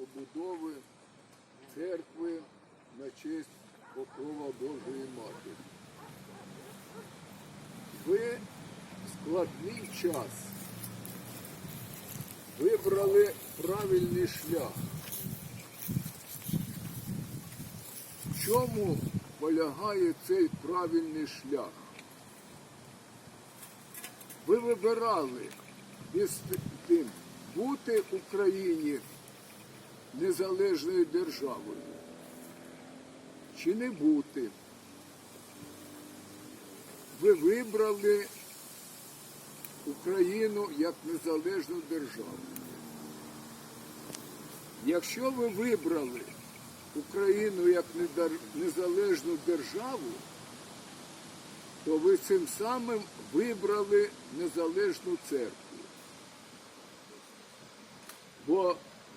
побудови церкви на честь Покрова Божої Матері. Ви складний час вибрали правильний шлях. В чому полягає цей правильний шлях? Ви вибирали із тим бути Україні незалежною державою чи не бути. Ви вибрали Україну як незалежну державу. Якщо ви вибрали Україну як незалежну державу, то ви цим самим вибрали незалежну церкву. Бо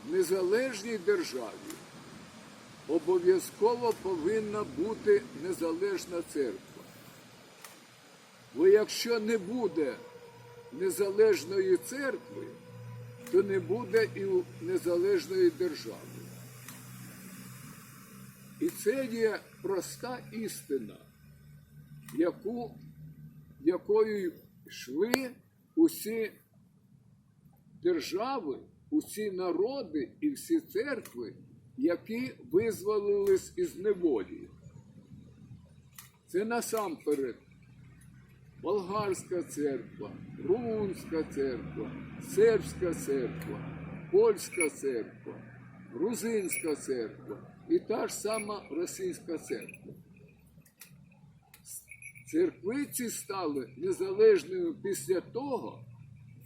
незалежній державі обов'язково повинна бути незалежна церква. Бо якщо не буде незалежної церкви, то не буде і незалежної держави. І це є проста істина, яку, якою йшли усі держави, усі народи і всі церкви, які визволились із неволі. Це насамперед Болгарська церква, Румунська церква, Сербська церква, Польська церква, Грузинська церква і та ж сама Російська церква. Церкви ці стали незалежними після того,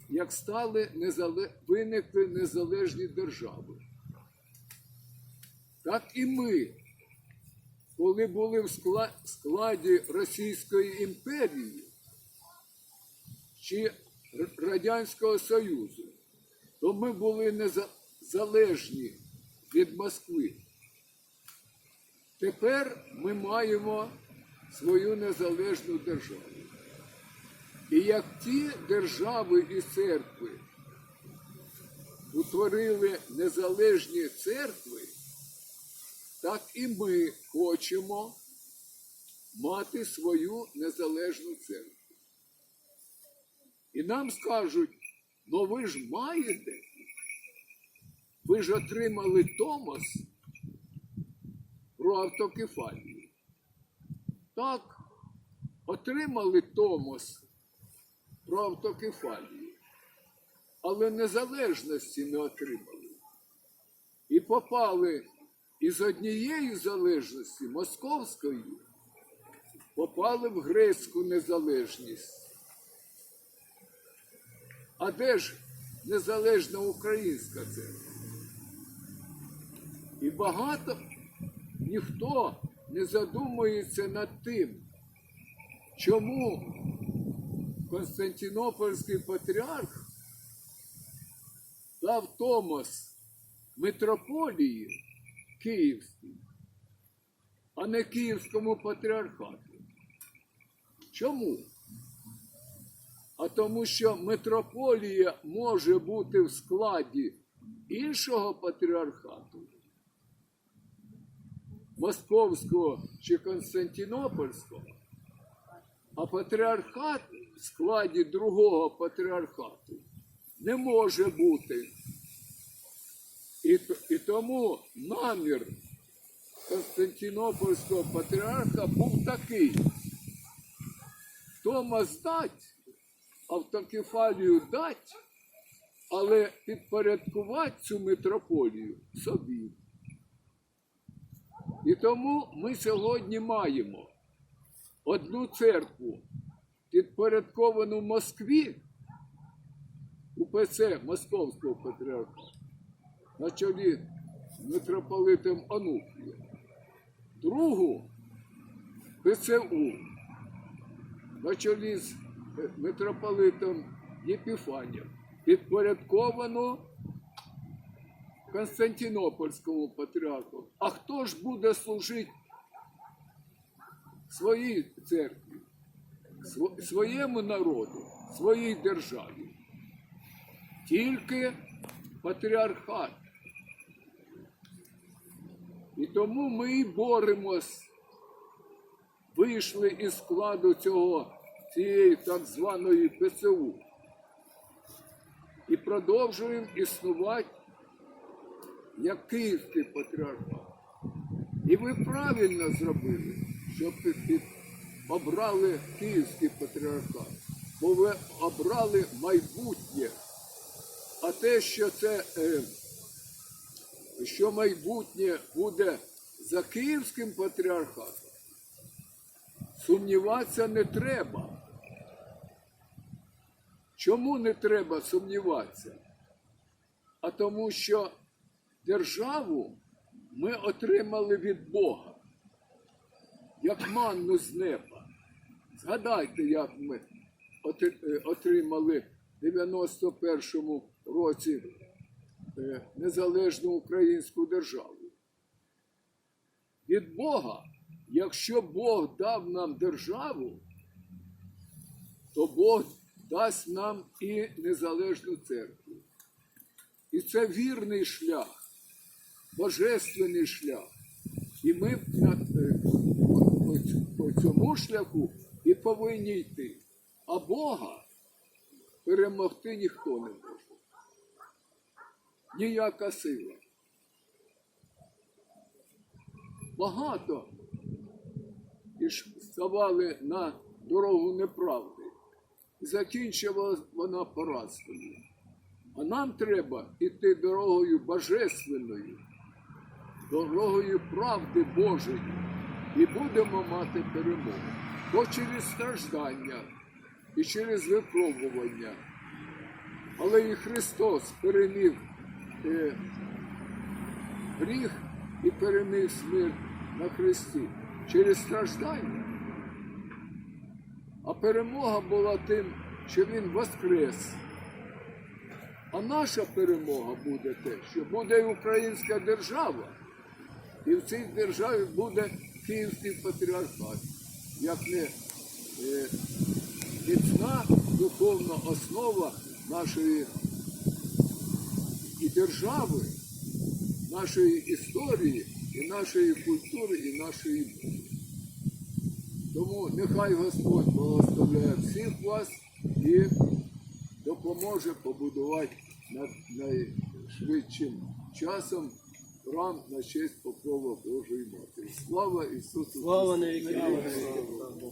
як стали незале... виникли незалежні держави. Так і ми, коли були в скла- складі Російської імперії чи Радянського Союзу, то ми були незалежні від Москви. Тепер ми маємо свою незалежну державу. І як ті держави і церкви утворили незалежні церкви, так і ми хочемо мати свою незалежну церкву. І нам скажуть, ну ви ж маєте, ви ж отримали Томос про автокефалію. Так, отримали Томос про автокефалію, але незалежності не отримали. І попали із однієї залежності московської, попали в грецьку незалежність. А де ж незалежна українська церква? І багато ніхто не задумується над тим, чому Константинопольський патріарх дав Томос митрополії Київській, а не Київському патріархату. Чому? А тому, що митрополія може бути в складі іншого патріархату, Московського чи Константинопольського, а патріархат складі другого патріархату не може бути. І, і тому намір Константинопольського патріарха був такий. Томас дать, автокефалію дать, але підпорядкувати цю митрополію собі. І тому ми сьогодні маємо одну церкву, підпорядковану Москві, УПЦ Московського патріархату, на чолі з митрополитом Ануфрієм, другу ПЦУ на чолі з е, митрополитом Єпіфанієм, підпорядковано Константинопольському патріарху. А хто ж буде служити своїй церкві, своєму народу, своїй державі? Тільки патріархат. І тому ми і боремось. Вийшли із складу цього, цієї так званої ПЦУ. І продовжуємо існувати як Київський патріархат. І ви правильно зробили, що під- під- обрали Київський патріархат, бо ви обрали майбутнє. А те, що це е, що майбутнє буде за Київським патріархатом, сумніватися не треба. Чому не треба сумніватися? А тому, що державу ми отримали від Бога, як манну з неба. Згадайте, як ми е, отримали в 91-му році е, незалежну українську державу. Від Бога, якщо Бог дав нам державу, то Бог дасть нам і незалежну церкву. І це вірний шлях, божественний шлях. І ми е, по, по ць- по цьому шляху повинні йти. А Бога перемогти ніхто не може. Ніяка сила. Багато і ж ставали на дорогу неправди. І закінчила вона поразкою. А нам треба йти дорогою божественною, дорогою правди Божої. І будемо мати перемогу. Бо через страждання і через випробування. Але і Христос переміг е, гріх і переміг смерть на Христі через страждання. А перемога була тим, що Він воскрес. А наша перемога буде те, що буде українська держава, і в цій державі буде Київський патріархат, як не е, міцна духовна основа нашої і держави, нашої історії, і нашої культури, і нашої мови. Тому нехай Господь благословляє всіх вас і допоможе побудувати найшвидшим часом храм на честь покрова Божої Матері. Слава Ісусу! Слава Христу!